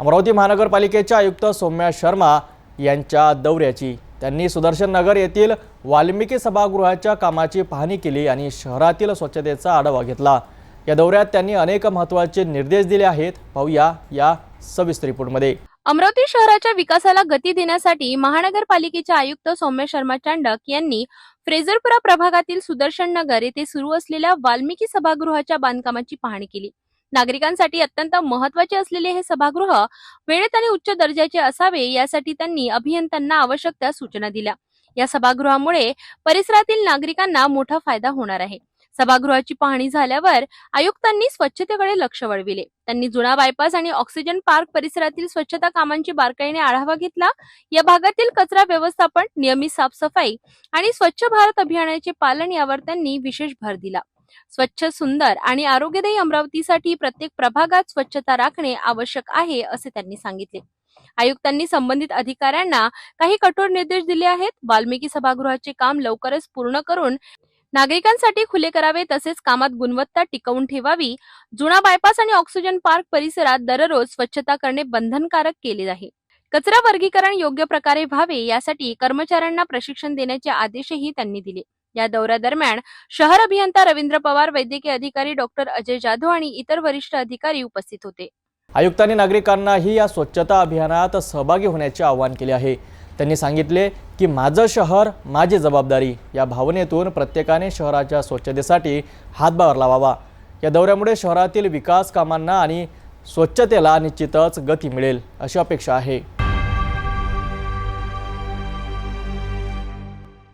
अमरावती महानगरपालिकेच्या आयुक्त सौम्या शर्मा यांच्या दौऱ्याची. त्यांनी सुदर्शन नगर येथील वाल्मिकी सभागृहाच्या कामाची पाहणी केली आणि शहरातील स्वच्छतेचा आढावा घेतला. या दौऱ्यात त्यांनी अनेक महत्त्वाचे निर्देश दिले आहेत. पाहूया या सविस्तर रिपोर्टमध्ये. अमरावती शहराच्या विकासाला गती देण्यासाठी महानगरपालिकेचे आयुक्त सौम्य शर्मा चांडक यांनी फ्रेझरपुरा प्रभागातील सुदर्शन नगर येथे सुरू असलेल्या वाल्मिकी सभागृहाच्या बांधकामाची पाहणी केली. नागरिकांसाठी अत्यंत महत्त्वाचे असलेले हे सभागृह वेळेत आणि उच्च दर्जाचे असावे यासाठी त्यांनी अभियंत्यांना आवश्यक त्या सूचना दिल्या. या सभागृहामुळे परिसरातील नागरिकांना मोठा फायदा होणार आहे. सभागृहाची पाहणी झाल्यावर आयुक्तांनी स्वच्छतेकडे लक्ष वळविले. त्यांनी जुना बायपास आणि ऑक्सिजन पार्क परिसरातील स्वच्छता कामांची बारकाईने आढावा घेतला. या भागातील कचरा व्यवस्थापन नियमित साफसफाई आणि स्वच्छ भारत अभियानाचे पालन यावर त्यांनी विशेष भर दिला. स्वच्छ सुंदर आणि आरोग्यदायी अमरावतीसाठी प्रत्येक प्रभागात स्वच्छता राखणे आवश्यक आहे असे त्यांनी सांगितले. आयुक्तांनी संबंधित अधिकाऱ्यांना काही कठोर निर्देश दिले आहेत. वाल्मिकी सभागृहाचे काम लवकरच पूर्ण करून नागरिकांसाठी खुले करावे तसेच कामात गुणवत्ता टिकवून ठेवावी. जुना बायपास आणि ऑक्सिजन पार्क परिसरात दररोज स्वच्छता करणे बंधनकारक केले आहे. कचरा वर्गीकरण योग्य प्रकारे व्हावे यासाठी कर्मचाऱ्यांना प्रशिक्षण देण्याचे आदेशही त्यांनी दिले. या दौऱ्यादरम्यान शहर अभियंता रवींद्र पवार वैद्यकीय अधिकारी डॉक्टर अजय जाधव आणि इतर वरिष्ठ अधिकारी उपस्थित होते. आयुक्तांनी नागरिकांनाही या स्वच्छता अभियानात सहभागी होण्याचे आवाहन केले आहे. त्यांनी सांगितले की माझं शहर माझी जबाबदारी या भावनेतून प्रत्येकाने शहराच्या स्वच्छतेसाठी हातभार लावावा. या दौऱ्यामुळे शहरातील विकास कामांना आणि स्वच्छतेला निश्चितच गती मिळेल अशी अपेक्षा आहे.